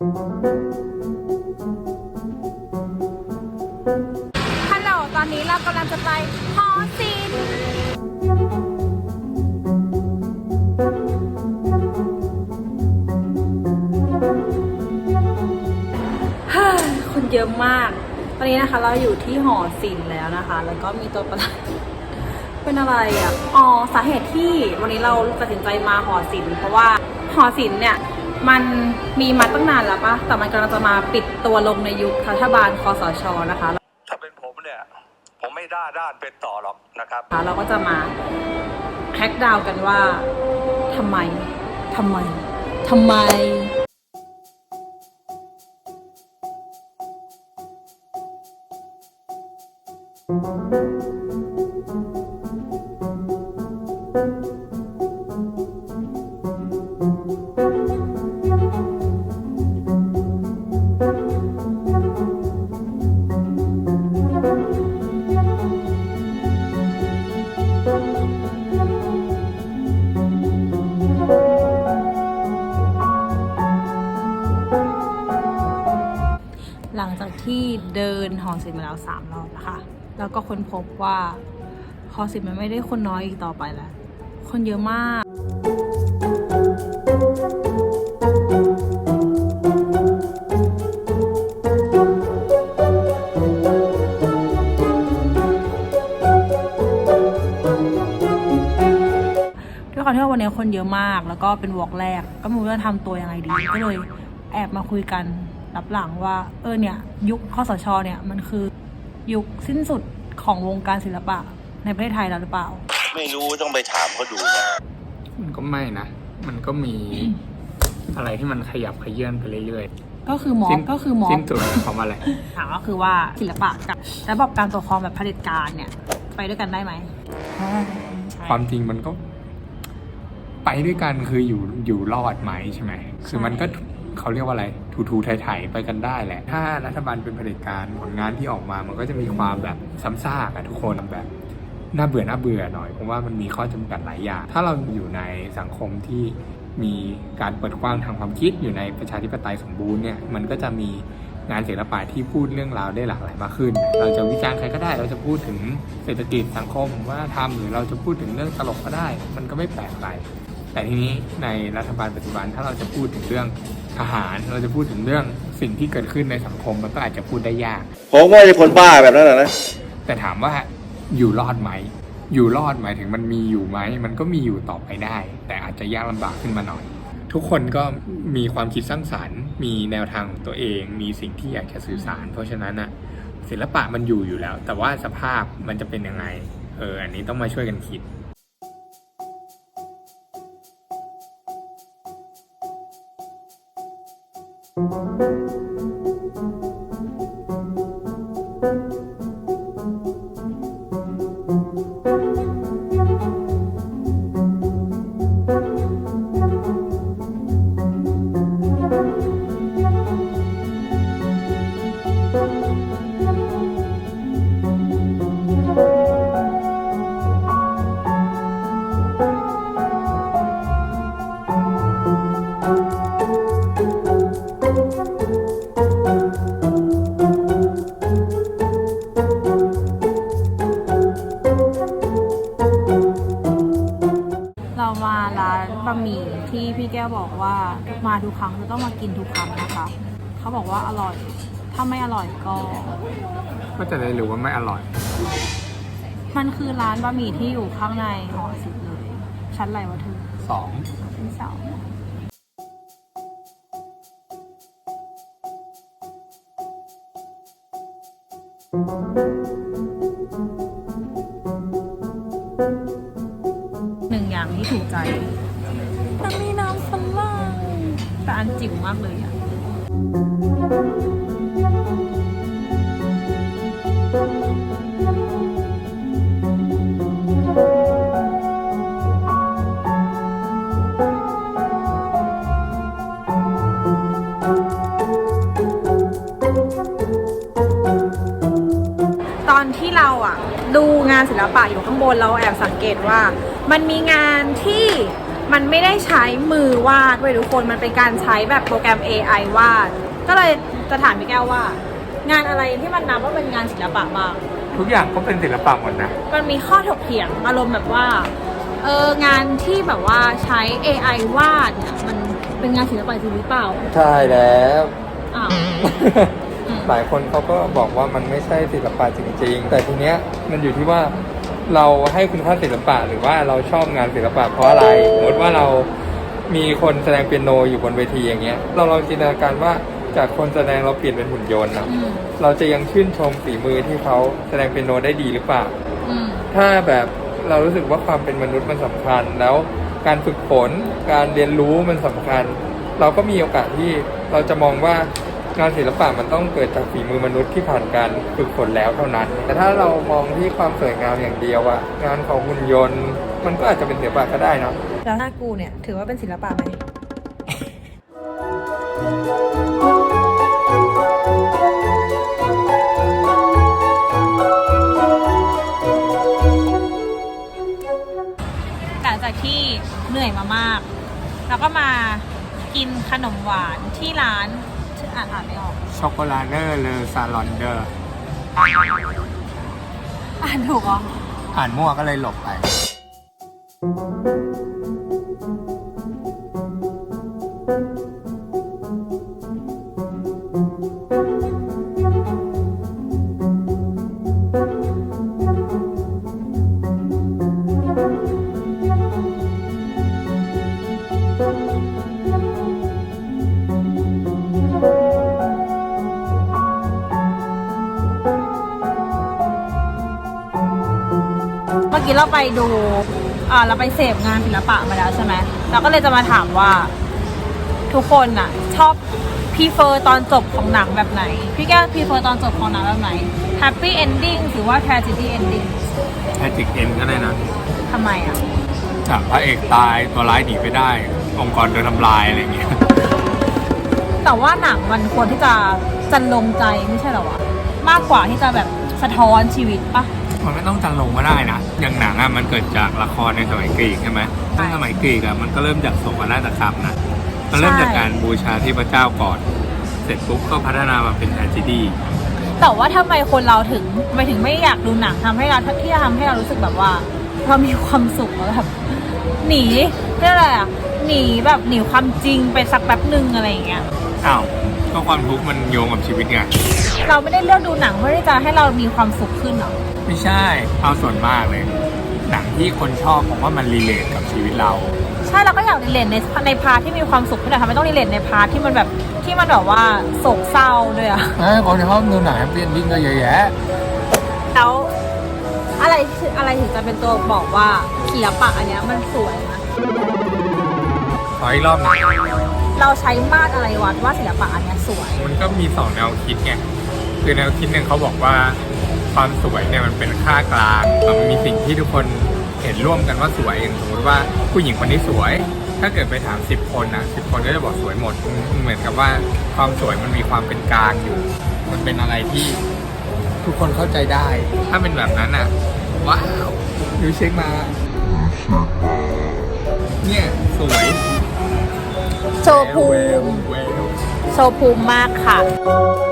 ฮัลโหลตอนนี้เรากำลังจะไปหอศิลป์เฮ้ยคนเยอะมาก ตอนนี้นะคะเราอยู่ที่หอศิลป์แล้วนะคะ แล้วก็มีตัวประหลาดเป็นอะไรอะ อ๋อ สาเหตุที่วันนี้เราตัดสินใจมาหอศิลป์เพราะว่าหอศิลป์เนี่ย มันมีมาตั้งนานแล้วปะแต่มันกำลังจะมาปิดตัวลงในยุครัฐบาลคอสชนะคะ ถ้าเป็นผมเนี่ยผมไม่ด้าด้านเป็นต่อหรอกนะครับ เราก็จะมาแฮกดาวน์กันว่าทำไมทำไมทำไมหลั อศิลป์มาแล้วสามรอบแล้วค่ะแล้วก็ค้นพบว่าหอศิลป์มันไม่ได้คนน้อยอีกต่อไปแล้ว คนเยอะมากด้วยความที่ว่าวันนี้คนเยอะมาก แล้วก็เป็นวอล์กแรก ก็ไม่รู้จะทำตัวยังไงดี ก็เลยแอบมาคุยกัน รับหลังว่า เออเนี่ย ยุคข้อสชเนี่ยมันคือยุคสิ้นสุดของวงการศิลปะในประเทศไทยแล้วหรือเปล่า ไม่รู้ต้องไปถามเขาดูนะมันก็ไม่นะ มันก็มีอะไรที่มันขยับขยื่นไปเรื่อยก็คือม็อสิ้บนก็คือม็อสิ้บนสุดหมายความว่าอะไรถามก็คือว่าศิลปะกับระบบการปกครองแบบเผด็จการเนี่ย ไปด้วยกันได้ไหม ความจริงมันก็ ไปด้วยกันคืออยู่อยู่รอดไหมใช่ไหมคือมันก็เขาเรียกว่าอะไร ทูทูไถ่ๆไปกันได้แหละ ถ้ารัฐบาลเป็นเผด็จการผลงานที่ออกมามันก็จะมีความแบบซ้ำซากอะทุกคนแบบน่าเบื่อน่าเบื่อหน่อยเพราะว่ามันมีข้อจำกัดหลายอย่าง ถ้าเราอยู่ในสังคมที่มีการเปิดกว้างทางความคิดอยู่ในประชาธิปไตยสมบูรณ์เนี่ยมันก็จะมีงานศิลปะที่พูดเรื่องราวได้หลากหลายมากขึ้น เราจะวิจารณ์ใครก็ได้ เราจะพูดถึงเศรษฐกิจสังคมวัฒนธรรมหรือเราจะพูดถึงเรื่องตลกก็ได้ มันก็ไม่แปลกอะไรแต่ทีนี้ในรัฐบาลปัจจุบันถ้าเราจะพูดถึงเรื่อง ทหาร เราจะพูดถึงเรื่องสิ่งที่เกิดขึ้นในสังคมมันก็อาจจะพูดได้ยาก ผมว่าจะคนบ้าแบบนั้นนะนะ แต่ถามว่าอยู่รอดไหม อยู่รอดหมายถึงมันมีอยู่ไหม มันก็มีอยู่ต่อไปได้ แต่อาจจะยากลำบากขึ้นมาหน่อย ทุกคนก็มีความคิดสร้างสรรค์ มีแนวทางของตัวเอง มีสิ่งที่อยากจะสื่อสาร เพราะฉะนั้นอะศิลปะมันอยู่อยู่แล้ว แต่ว่าสภาพมันจะเป็นยังไง เออ อันนี้ต้องมาช่วยกันคิด พี่แก้วบอกว่ามาทุกครั้งจะต้องมากินทุกครั้งนะคะ เขาบอกว่าอร่อย ถ้าไม่อร่อยก็ ก็จะได้รู้ว่าไม่อร่อย มันคือร้านบะหมี่ที่อยู่ข้างในหอศิลป์เลย ชั้นอะไรวะเธอสองชั้นสองหนึ่งอย่างที่ถูกใจ มันมีน้ำฝรั่งแต่ อันจิ๋วมากเลยอะตอนที่เราอะดูงานศิลปะอยู่ข้างบนเราแอบสังเกตว่า มันมีงานที่ มันไม่ได้ใช้มือวาดเว้ยทุกคนมันเป็นการใช้แบบโปรแกรม AI วาด ก็เลยจะถามพี่แก้วว่า งานอะไรที่มันนับว่าเป็นงานศิลปะบ้าง ทุกอย่างก็เป็นศิลปะหมดนะ มันมีข้อถกเถียงอารมณ์แบบว่าเอองานที่แบบว่าใช้ AI วาดเนี่ยมันเป็นงานศิลปะจริงหรือเปล่าใช่แล้ว อ้าวหลายคนเขาก็บอกว่ามันไม่ใช่ศิลปะจริงๆ แต่ทีเนี้ยมันอยู่ที่ว่า เราให้คุณค่าศิลปะหรือว่าเราชอบงานศิลปะเพราะอะไรสมมติว่าเรามีคนแสดงเปียโนอยู่บนเวทีอย่างเงี้ย เราลองจินตนาการว่าจากคนแสดงเราเปลี่ยนเป็นหุ่นยนต์นะอืมเราจะยังชื่นชมฝีมือที่เขาแสดงเปียโนได้ดีหรือเปล่าอืมถ้าแบบเรารู้สึกว่าความเป็นมนุษย์มันสำคัญ แล้วการฝึกฝนการเรียนรู้มันสำคัญ เราก็มีโอกาสที่เราจะมองว่า งานศิลปะมันต้องเกิดจากฝีมือมนุษย์ที่ผ่านการฝึกฝนแล้วเท่านั้น แต่ถ้าเรามองที่ความสวยงามอย่างเดียวอะงานของหุ่นยนต์ มันก็อาจจะเป็นศิลปะก็ได้เนาะแล้วหน้ากูเนี่ยถือว่าเป็นศิลปะไหมหลังจากที่เหนื่อยมามาก แล้วก็มากินขนมหวานที่ร้านชื่ ออ่านอ่านไม่ออก ช็อกโกแลตเนอร์เลอซาลอนเดอร์ อ่านถูกเหรอ อ่านมั่วก็เลยหลบไป กี้เราไปดูอ่าเราไปเสพงานศิลปะมาแล้วใช่ไหมเราก็เลยจะมาถามว่าทุกคนน่ะชอบพีเฟอร์ตอนจบของหนังแบบไหน พี่แก้วพีเฟอร์ตอนจบของหนังแบบไหน Happy Ending หรือว่า Tragedy Ending แพทริกเอ็นก็ได้นะทำไมอะจากพระเอกตายตัวร้ายหนีไปได้ องค์กรโดนทำลายอะไรอย่างเงี้ย แต่ว่าหนังมันควรที่จะจันลงใจไม่ใช่เหรอวะมากกว่าที่จะแบบสะท้อนชีวิตปะ มันไม่ต้องจันลงก็ได้นะอย่างหนังอะมันเกิดจากละครในสมัยกรีกใช่ไหมซึ่งสมัยกรีกอะมันก็เริ่มจากโศกนาฏกรรมนะมันเริ่มจากการบูชาเทพเจ้าก่อน เสร็จปุ๊บก็พัฒนามาเป็นแทนจิดีแต่ว่าทำไมคนเราถึงทำไมถึงไม่อยากดูหนังทำให้เราที่จะทำให้เรารู้สึกแบบว่าเรามีความสุขแล้วแบบหนีเรียกอะไรอะ หนีแบบหนีความจริงไปสักแป๊บหนึ่งอะไรอย่างเงี้ย อ้าวก็ความทุกข์มันโยงกับชีวิตไง เราไม่ได้เลือกดูหนังเพื่อที่จะให้เรามีความสุขขึ้นหรอ ไม่ใช่ เอาส่วนมากเลย หนังที่คนชอบผมว่ามันรีเลทกับชีวิตเรา ใช่เราก็อยากรีเลนในในพาร์ทที่มีความสุขขึ้นแต่ทำไมต้องรีเลนในพาร์ทที่มันแบบที่มันแบบว่าโศกเศร้าด้วยอะเออคนชอบดูหนังแฮปปี้เอนดิ้งก็เยอะแยะแล้วอะไรถึงอะไรถึงจะเป็นตัวบอกว่าศิลปะอันเนี้ยมันสวยนะ ขออีกรอบหนึงเราใช้มาตรอะไรวัดว่าศิลปะอันเนี้ยสวย มันก็มีสองแนวคิดไงคือแนวคิดหนึ่งเขาบอกว่าความสวยเนี่ยมันเป็นค่ากลางมันมีสิ่งที่ทุกคนเห็นร่วมกันว่าสวยอย่างสมมติว่าผู้หญิงคนนี้สวย ถ้าเกิดไปถามสิบคนนะสิบคนก็จะบอกสวยหมดเหมือนกับว่าความสวยมันมีความเป็นกลางอยู่ มันเป็นอะไรที่ทุกคนเข้าใจได้ ถ้าเป็นแบบนั้นอะว้าวยูเช็คมาเนี่ยสวย โชว์ภูมิแววแววโชว์ภูมิมากค่ะ